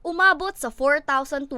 Umabot sa 4,226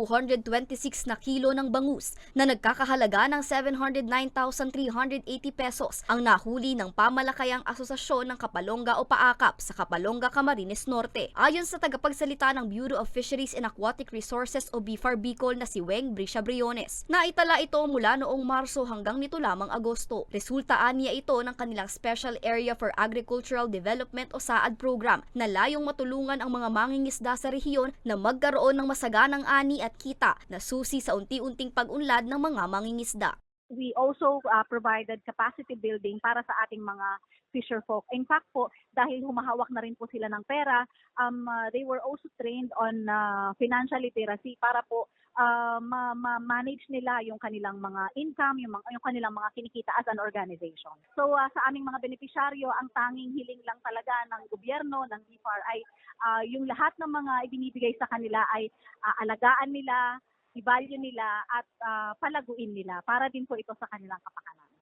na kilo ng bangus na nagkakahalaga ng 709,380 pesos ang nahuli ng pamalakayang asosasyon ng Kapalonga o Paakap sa Kapalonga, Camarines Norte. Ayon sa tagapagsalita ng Bureau of Fisheries and Aquatic Resources o BFAR Bicol na si Weng Brisha Briones. Naitala ito mula noong Marso hanggang nito lamang Agosto. Resultaan niya ito ng kanilang Special Area for Agricultural Development o SAAD program na layong matulungan ang mga mangingisda sa rehiyon na magkaroon ng masaganang ani at kita na susi sa unti-unting pag-unlad ng mga mangingisda. We also uh, provided capacity building para sa ating mga fisher folk. In fact po, dahil humahawak na rin po sila ng pera, um, uh, they were also trained on uh, financial literacy para po uh, ma- ma- nila yung kanilang mga income, yung, mga, yung kanilang mga kinikita as an organization. So uh, sa aming mga benepisyaryo, ang tanging hiling lang talaga ng gobyerno, ng BFAR ay uh, yung lahat ng mga ibinibigay sa kanila ay uh, alagaan nila, i-value nila at uh, palaguin nila para din po ito sa kanilang kapakanan.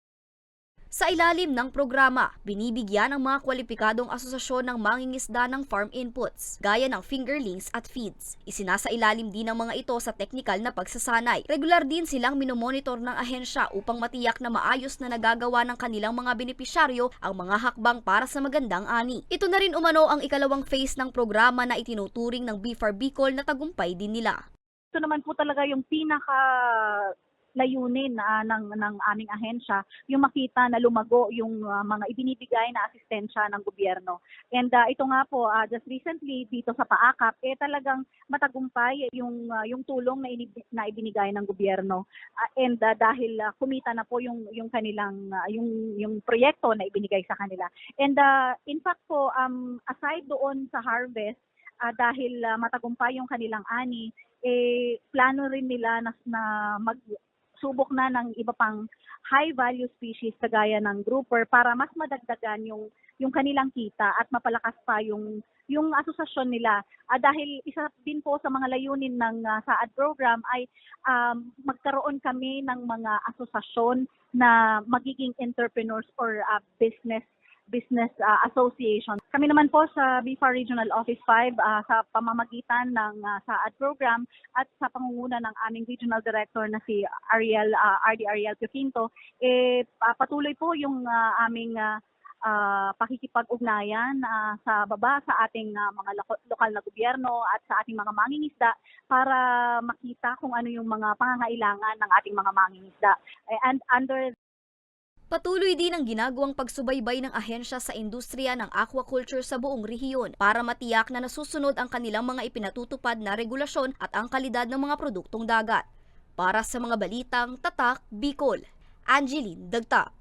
Sa ilalim ng programa, binibigyan ng mga kwalipikadong asosasyon ng mangingisda ng farm inputs, gaya ng fingerlings at feeds. Isinasa ilalim din ng mga ito sa teknikal na pagsasanay. Regular din silang minomonitor ng ahensya upang matiyak na maayos na nagagawa ng kanilang mga benepisyaryo ang mga hakbang para sa magandang ani. Ito na rin umano ang ikalawang phase ng programa na itinuturing ng BFAR Bicol na tagumpay din nila. Ito naman po talaga yung pinaka layunin ah, ng ng aming ahensya yung makita na lumago yung ah, mga ibinibigay na asistensya ng gobyerno. And ah, ito nga po ah, just recently dito sa Paakap eh talagang matagumpay yung ah, yung tulong na, inib- na ibinigay ng gobyerno. Ah, and ah, dahil ah, kumita na po yung yung kanilang ah, yung yung proyekto na ibinigay sa kanila. And ah, in fact po um aside doon sa harvest ah, dahil ah, matagumpay yung kanilang ani eh plano rin nila na, na magsubok na ng iba pang high value species kagaya ng grouper para mas madagdagan yung yung kanilang kita at mapalakas pa yung yung asosasyon nila. Ah, dahil isa din po sa mga layunin ng ah, SAAD program ay um, magkaroon kami ng mga asosasyon na magiging entrepreneurs or ah, business business ah, association. Kami naman po sa BFAR Regional Office 5 ah, sa pamamagitan ng ah, SAAD program at sa pangunguna ng aming regional director na si Ariel ah, RD Ariel Quinto, eh ah, patuloy po yung ah, aming ah, ah, pakikipag-ugnayan ah, sa baba sa ating ah, mga loko- lokal na gobyerno at sa ating mga mangingisda para makita kung ano yung mga pangangailangan ng ating mga mangingisda. Eh, And under Patuloy din ang ginagawang pagsubaybay ng ahensya sa industriya ng aquaculture sa buong rehiyon para matiyak na nasusunod ang kanilang mga ipinatutupad na regulasyon at ang kalidad ng mga produktong dagat. Para sa mga balitang Tatak, Bicol, Angeline Dagtap.